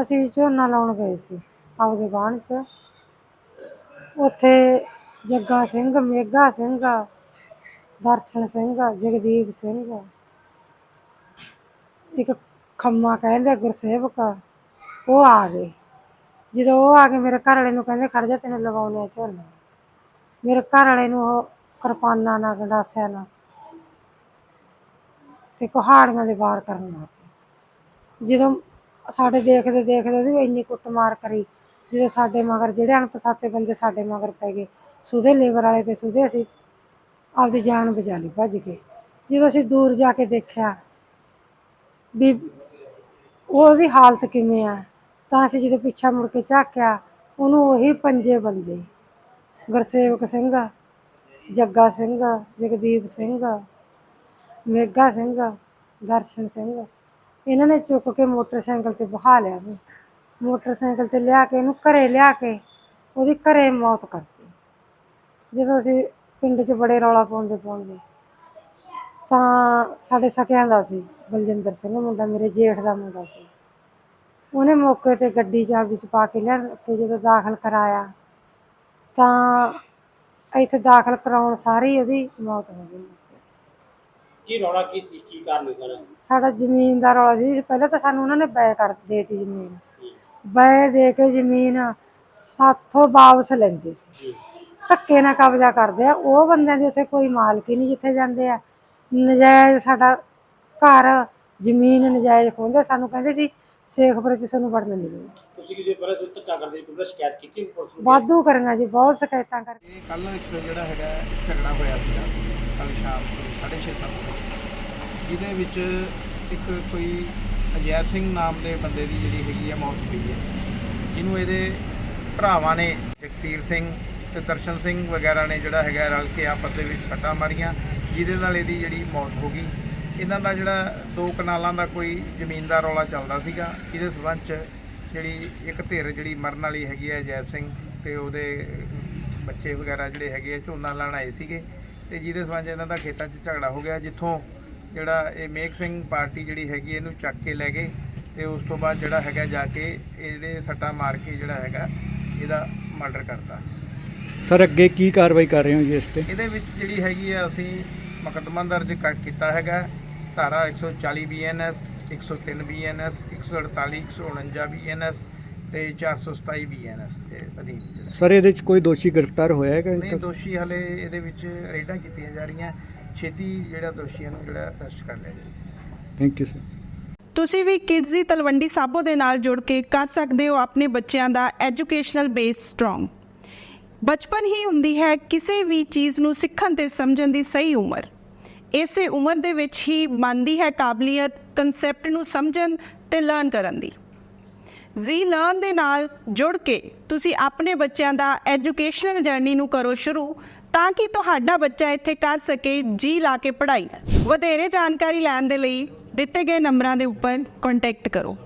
ਅਸੀਂ ਝੋਨਾ ਲਾਉਣ ਗਏ ਸੀ, ਆਪਦੇ ਬਾਣ 'ਚ। ਉੱਥੇ ਜੱਗਾ ਸਿੰਘ ਮੇਗਾ ਸਿੰਘ, ਦਰਸ਼ਨ ਸਿੰਘ, ਜਗਦੀਪ ਸਿੰਘ। ਇੱਕ ਖੰਮਾ ਕਹਿੰਦੇ, ਗੁਰਸੇਵਕ, ਉਹ ਆ ਗਏ। ਜਦੋਂ ਉਹ ਆ ਕੇ ਮੇਰੇ ਘਰ ਵਾਲੇ ਨੂੰ ਕਹਿੰਦੇ, ਖੜ ਜਾ, ਤੈਨੂੰ ਲਵਾਉਣੇ ਆ ਝੋਨਾ। ਮੇਰੇ ਘਰ ਵਾਲੇ ਨੂੰ ਉਹ ਕਿਰਪਾਨਾਂ ਨਾਲ, ਗੰਡਾਸਿਆਂ ਨਾਲ ਤੇ ਕੁਹਾੜੀਆਂ ਦੇ ਵਾਰ ਕਰਨ ਲੱਗ ਪਏ। ਜਦੋਂ ਸਾਡੇ ਦੇਖਦੇ ਦੇਖਦੇ ਉਹਦੀ ਇੰਨੀ ਕੁੱਟਮਾਰ ਕਰੀ ਜਦੋਂ ਸਾਡੇ ਮਗਰ, ਜਿਹੜੇ ਅਣਪਛਾਤੇ ਬੰਦੇ ਸਾਡੇ ਮਗਰ ਪੈ ਗਏ। ਸੁਦੇ ਲੇਬਰ ਵਾਲੇ ਤੇ ਸੁਦੇ ਅਸੀਂ ਆਪਦੀ ਜਾਨ ਬਚਾ ਲਈ, ਭੱਜ ਕੇ। ਜਦੋਂ ਅਸੀਂ ਦੂਰ ਜਾ ਕੇ ਦੇਖਿਆ ਵੀ ਉਹਦੀ ਹਾਲਤ ਕਿਵੇਂ ਆ, ਤਾਂ ਅਸੀਂ ਜਦੋਂ ਪਿੱਛਾ ਮੁੜ ਕੇ ਝਾਕਿਆ, ਉਹਨੂੰ ਉਹੀ ਪੰਜੇ ਬੰਦੇ, ਗੁਰਸੇਵਕ ਸਿੰਘ, ਜੱਗਾ ਸਿੰਘ, ਜਗਦੀਪ ਸਿੰਘ ਮੇਗਾ ਸਿੰਘ, ਦਰਸ਼ਨ ਸਿੰਘ ਇਹਨਾਂ ਨੇ ਚੁੱਕ ਕੇ ਮੋਟਰਸਾਈਕਲ ਤੇ ਬਹਾ ਲਿਆ ਉਹਨੂੰ ਮੋਟਰਸਾਈਕਲ ਤੇ ਲਿਆ ਕੇ ਇਹਨੂੰ ਘਰੇ ਲਿਆ ਕੇ ਉਹਦੀ ਘਰੇ ਮੌਤ ਕਰਤੀ। ਜਦੋਂ ਅਸੀਂ ਪਿੰਡ 'ਚ ਬੜੇ ਰੌਲਾ ਪਾਉਂਦੇ ਪਾਉਂਦੇ ਤਾਂ ਸਾਡੇ ਸਕਿਆਂ ਦਾ ਸੀ, ਬਲਜਿੰਦਰ ਸਿੰਘ ਮੁੰਡਾ, ਮੇਰੇ ਜੇਠ ਦਾ ਮੁੰਡਾ ਸੀ। ਉਹਨੇ ਮੌਕੇ ਤੇ ਗੱਡੀ ਚਾਬੀ ਚ ਪਾ ਕੇ ਲਿਆ ਕੇ ਜਦੋਂ ਦਾਖਲ ਕਰਾਇਆ ਤਾਂ ਇੱਥੇ ਦਾਖਲ ਕਰਾਉਣ ਸਾਰੀ ਉਹਦੀ ਮੌਤ ਹੋ ਗਈ। ਕੀ ਰੌਲਾ ਕੀ ਸੀ? ਕੀ ਕਾਰਨ ਸਰ ਸਾਡਾ? ਜ਼ਮੀਨ ਦਾ ਰੌਲਾ ਸੀ। ਪਹਿਲਾਂ ਤਾਂ ਸਾਨੂੰ ਉਹਨਾਂ ਨੇ ਬੈ ਕਰ ਦੇਤੀ ਜ਼ਮੀਨ। ਬੈ ਦੇ ਕੇ ਜ਼ਮੀਨ ਸਾਥੋਂ ਵਾਪਸ ਲੈਂਦੇ ਸੀ। ਧੱਕੇ ਨਾਲ ਕਬਜ਼ਾ ਕਰਦੇ ਆ। ਉਹ ਬੰਦਿਆਂ ਦੀ ਉੱਥੇ ਕੋਈ ਮਾਲਕ ਹੀ ਨਹੀਂ ਜਿੱਥੇ ਜਾਂਦੇ ਆ। ਨਜਾਇਜ਼ ਸਾਡਾ ਘਰ ਜ਼ਮੀਨ ਨਜਾਇਜ਼ ਖੋਹਦੇ ਸਾਨੂੰ ਕਹਿੰਦੇ ਸੀ ਸ਼ੇਖਪੁਰ ਚ ਸਾਨੂੰ ਵੜਨ ਨਹੀਂ ਦਿੰਦੇ। ਤੁਸੀਂ ਕਿਤੇ ਪਹਿਲਾਂ ਤੋਂ ਧੱਕਾ ਕਰਦੇ ਪੁਲਿਸ ਸ਼ਿਕਾਇਤ ਕੀਤੀ ਪੁਲਿਸ ਨੂੰ? ਵਾਧੂ ਕਰੀਆਂ ਜੀ ਬਹੁਤ ਸ਼ਿਕਾਇਤਾਂ ਕਰ ਇਹ ਕੱਲ ਇੱਕ ਜਿਹੜਾ ਹੈਗਾ ਝਗੜਾ ਹੋਇਆ ਸੀਗਾ ਕੱਲ ਸ਼ਾਮ ਨੂੰ 6:30 ਵਜੇ। ਜਿਹਦੇ ਵਿੱਚ ਇੱਕ ਕੋਈ ਅਜੈਬ ਸਿੰਘ ਨਾਮ ਦੇ ਬੰਦੇ ਦੀ ਜਿਹੜੀ ਹੈਗੀ ਆ ਮੌਤ ਹੋਈ ਹੈ। ਜਿਹਨੂੰ ਇਹਦੇ ਭਰਾਵਾਂ ਨੇ ਜਗਸੀਰ ਸਿੰਘ ਤੇ ਦਰਸ਼ਨ ਸਿੰਘ ਵਗੈਰਾ ਨੇ ਜਿਹੜਾ ਹੈਗਾ ਰਲ ਕੇ ਆਪਸ ਦੇ ਵਿੱਚ ਸੱਟਾਂ ਮਾਰੀਆਂ। ਜਿਹਦੇ ਨਾਲ ਇਹਦੀ ਜਿਹੜੀ ਮੌਤ ਹੋ ਗਈ। ਇਹਨਾਂ ਦਾ ਜਿਹੜਾ ਦੋ ਕਨਾਲਾਂ ਦਾ ਕੋਈ ਜ਼ਮੀਨ ਦਾ ਰੌਲਾ ਚੱਲਦਾ ਸੀਗਾ ਇਹਦੇ ਸਬੰਧ ਚ ਜਿਹੜੀ ਇੱਕ ਧਿਰ ਜਿਹੜੀ ਮਰਨ ਵਾਲੀ ਹੈਗੀ ਹੈ ਜੈਬ ਸਿੰਘ ਤੇ ਉਹਦੇ ਬੱਚੇ ਵਗੈਰਾ ਜਿਹੜੇ ਹੈਗੇ ਆ ਝੋਨਾ ਲੈਣ ਆਏ ਸੀਗੇ ਤੇ ਜਿਹਦੇ ਸਬੰਧ ਇਹਨਾਂ ਦਾ ਖੇਤਾਂ 'ਚ ਝਗੜਾ ਹੋ ਗਿਆ ਜਿੱਥੋਂ ਜਿਹੜਾ ਇਹ ਮੇਕ ਸਿੰਘ ਪਾਰਟੀ ਜਿਹੜੀ ਹੈਗੀ ਇਹਨੂੰ ਚੱਕ ਕੇ ਲੈ ਗਏ ਤੇ ਉਸ ਤੋਂ ਬਾਅਦ ਜਿਹੜਾ ਹੈਗਾ ਜਾ ਕੇ ਇਹਦੇ ਸੱਟਾਂ ਮਾਰ ਕੇ ਜਿਹੜਾ ਹੈਗਾ ਇਹਦਾ ਮਰਡਰ ਕਰਤਾ। ਸਰ ਅੱਗੇ ਕੀ ਕਾਰਵਾਈ ਕਰ ਰਹੇ ਹੋ ਜੀ ਇਸ ਤੇ? ਇਹਦੇ ਵਿੱਚ ਜਿਹੜੀ ਹੈਗੀ ਆ ਅਸੀਂ ਮੁਕੱਦਮਾ ਦਰਜ ਕਰ ਕੀਤਾ ਹੈਗਾ। ਧਾਰਾ 140 ਬੀਐਨਐਸ 103 ਬੀਐਨਐਸ 148 149 ਬੀਐਨਐਸ ਤੇ 427 ਬੀਐਨਐਸ ਦੇ ਅਧੀਨ ਜਿਹੜਾ। ਸਰ ਇਹਦੇ ਵਿੱਚ ਕੋਈ ਦੋਸ਼ੀ ਗ੍ਰਿਫਤਾਰ ਹੋਇਆ ਹੈਗਾ ਨਹੀਂ ਦੋਸ਼ੀ ਹਲੇ ਇਹਦੇ ਵਿੱਚ ਰੇਡਾਂ ਕੀਤੀਆਂ ਜਾ ਰਹੀਆਂ। ਛੇਤੀ ਜਿਹੜਾ ਦੋਸ਼ੀਆਂ ਨੂੰ ਜਿਹੜਾ ਅਰੈਸਟ ਕਰ ਲਿਆ ਜਾਵੇ। ਥੈਂਕ ਯੂ ਸਰ ਤੁਸੀਂ ਵੀ ਕਿਡਜ਼ ਦੀ ਤਲਵੰਡੀ ਸਾਬੋ ਦੇ ਨਾਲ ਜੁੜ ਕੇ ਕਰ ਸਕਦੇ ਹੋ ਆਪਣੇ ਬੱਚਿਆਂ ਦਾ ਐਜੂਕੇਸ਼ਨਲ ਬੇਸ ਸਟਰੋਂਗ ਬਚਪਨ ਹੀ ਹੁੰਦੀ ਹੈ ਕਿਸੇ ਵੀ ਚੀਜ਼ ਨੂੰ ਸਿੱਖਣ ਤੇ ਸਮਝਣ ਦੀ ਸਹੀ ਉਮਰ। ਇਸੇ ਉਮਰ ਦੇ ਵਿੱਚ ਹੀ ਬਣਦੀ ਹੈ ਕਾਬਲੀਅਤ ਕਨਸੈਪਟ ਨੂੰ ਸਮਝਣ ਤੇ ਲਰਨ ਕਰਨ ਦੀ। ਜ਼ੀ ਲਰਨ ਦੇ ਨਾਲ ਜੁੜ ਕੇ ਤੁਸੀਂ ਆਪਣੇ ਬੱਚਿਆਂ ਦਾ ਐਜੂਕੇਸ਼ਨਲ ਜਰਨੀ ਨੂੰ ਕਰੋ ਸ਼ੁਰੂ ਤਾਂ ਕਿ ਤੁਹਾਡਾ ਬੱਚਾ ਇੱਥੇ ਕਰ ਸਕੇ ਜੀ ਲਾ ਕੇ ਪੜ੍ਹਾਈ। ਵਧੇਰੇ ਜਾਣਕਾਰੀ ਲੈਣ ਦੇ ਲਈ ਦਿੱਤੇ ਗਏ ਨੰਬਰਾਂ ਦੇ ਉੱਪਰ ਕੰਟੈਕਟ ਕਰੋ।